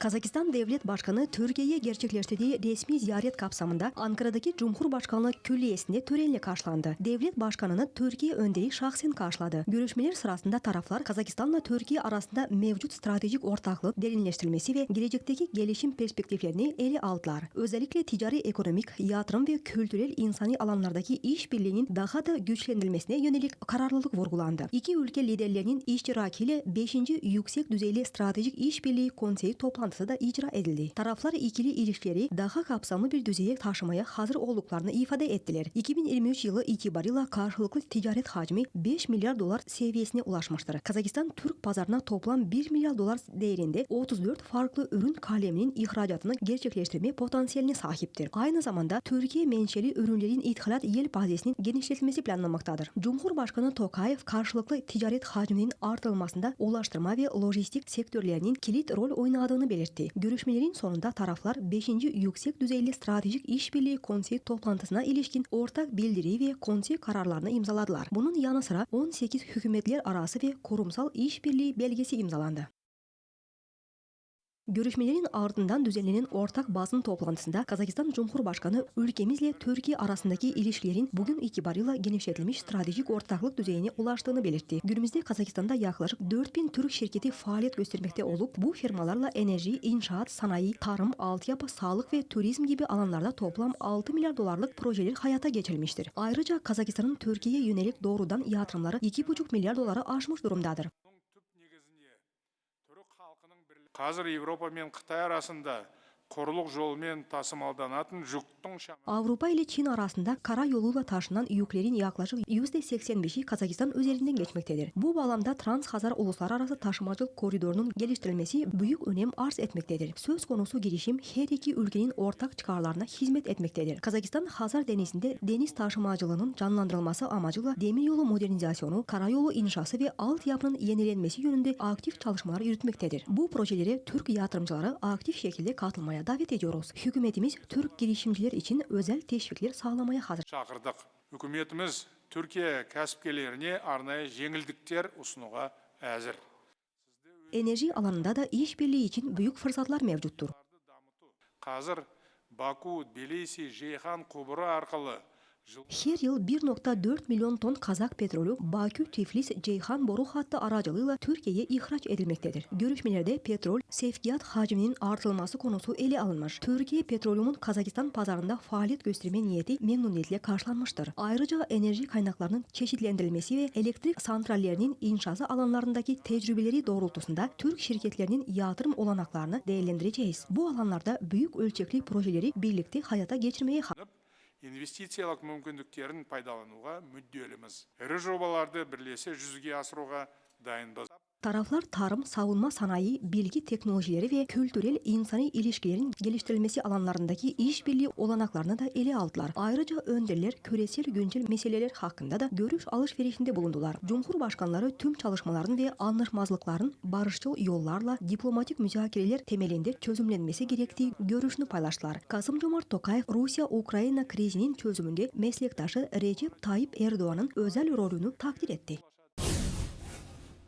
Kazakistan Devlet Başkanı Türkiye'ye gerçekleştirdiği resmi ziyaret kapsamında Ankara'daki Cumhurbaşkanlığı Külliyesi'nde törenle karşılandı. Devlet Başkanı'nı Türkiye önderi şahsen karşıladı. Görüşmeler sırasında taraflar Kazakistan'la Türkiye arasında mevcut stratejik ortaklığı derinleştirilmesi ve gelecekteki gelişim perspektiflerini ele aldılar. Özellikle ticari ekonomik, yatırım ve kültürel insani alanlardaki işbirliğinin daha da güçlendirilmesine yönelik kararlılık vurgulandı. İki ülke liderlerinin iştirakiyle 5. Yüksek Düzeyli Stratejik İşbirliği Konseyi toplantısı da icra edildi. Taraflar ikili ilişkileri daha kapsamlı bir düzeye taşımaya hazır olduklarını ifade ettiler. 2023 yılı itibarıyla karşılıklı ticaret hacmi 5 milyar dolar seviyesine ulaşmıştır. Kazakistan Türk pazarına toplam 1 milyar dolar değerinde 34 farklı ürün kaleminin ihracatını gerçekleştirme potansiyeline sahiptir. Aynı zamanda Türkiye menşeli ürünlerin ithalat yelpazesinin genişletilmesi planlanmaktadır. Cumhurbaşkanı Tokayev karşılıklı ticaret hacminin artırılmasında ulaştırma ve lojistik sektörlerinin kilit rol oynadığını belirtti. Görüşmelerin sonunda taraflar 5. Yüksek Düzeyli Stratejik İşbirliği Konseyi toplantısına ilişkin ortak bildiri ve konsey kararlarını imzaladılar. Bunun yanı sıra 18 hükümetler arası ve kurumsal işbirliği belgesi imzalandı. Görüşmelerin ardından düzenlenen ortak basın toplantısında Kazakistan Cumhurbaşkanı ülkemizle Türkiye arasındaki ilişkilerin bugün itibarıyla genişletilmiş stratejik ortaklık düzeyine ulaştığını belirtti. Günümüzde Kazakistan'da yaklaşık 4000 Türk şirketi faaliyet göstermekte olup bu firmalarla enerji, inşaat, sanayi, tarım, altyapı, sağlık ve turizm gibi alanlarda toplam 6 milyar dolarlık projeler hayata geçirilmiştir. Ayrıca Kazakistan'ın Türkiye'ye yönelik doğrudan yatırımları 2,5 milyar doları aşmış durumdadır. Қазір еуропа мен қытай арасында құрлық жолымен тасымалданатын жүктің шамамен Avrupa ile Çin arasında kara yoluyla taşınan yüklerin yaklaşık %85'i Kazakistan üzerinden geçmektedir. Bu bağlamda Trans-Hazar Uluslararası Taşımacılık Koridoru'nun geliştirilmesi büyük önem arz etmektedir. Söz konusu girişim her iki ülkenin ortak çıkarlarına hizmet etmektedir. Kazakistan Hazar Denizi'nde deniz taşımacılığının canlandırılması amacıyla demiryolu modernizasyonu, karayolu inşası ve altyapının yenilenmesi yönünde aktif çalışmalar yürütmektedir. Bu projelere Türk yatırımcıları aktif şekilde katılmaya davet ediyoruz. Hükümetimiz Türk girişimciler için özel teşvikler sağlamaya hazır. шақырдық үкіметіміз түркия кәсіпкерлеріне арнайы жеңілдіктер ұсынуға әзір Enerji alanında da işbirliği için büyük fırsatlar mevcuttur. Оларды дамыту қазір баку тбилиси жейхан құбыры арқылы Her yıl 1.4 milyon ton kazak petrolü Bakü, Tiflis, Ceyhan boru hattı aracılığıyla Türkiye'ye ihraç edilmektedir. Görüşmelerde petrol sevkiyat hacminin artırılması konusu ele alınmış. Türkiye Petrolyum'un Kazakistan pazarında faaliyet gösterme niyeti memnuniyetle karşılanmıştır. Ayrıca enerji kaynaklarının çeşitlendirilmesi ve elektrik santrallerinin inşası alanlarındaki tecrübeleri doğrultusunda Türk şirketlerinin yatırım olanaklarını değerlendireceğiz. Bu alanlarda büyük ölçekli projeleri birlikte hayata geçirmeye инвестициялық мүмкіндіктерін пайдалануға мүдделіміз. Ірі жобаларды бірлесе жүзеге асыруға дайынбыз. Taraflar tarım, savunma sanayi, bilgi teknolojileri ve kültürel insani ilişkilerin geliştirilmesi alanlarındaki işbirliği olanaklarını da ele aldılar. Ayrıca önderler küresel güncel meseleler hakkında da görüş alışverişinde bulundular. Cumhurbaşkanları tüm çalışmaların ve anlaşmazlıkların barışçıl yollarla diplomatik müzakereler temelinde çözümlenmesi gerektiği görüşünü paylaştılar. Kasım Cumart Tokayev Rusya-Ukrayna krizinin çözümünde meslektaşı Recep Tayyip Erdoğan'ın özel rolünü takdir etti.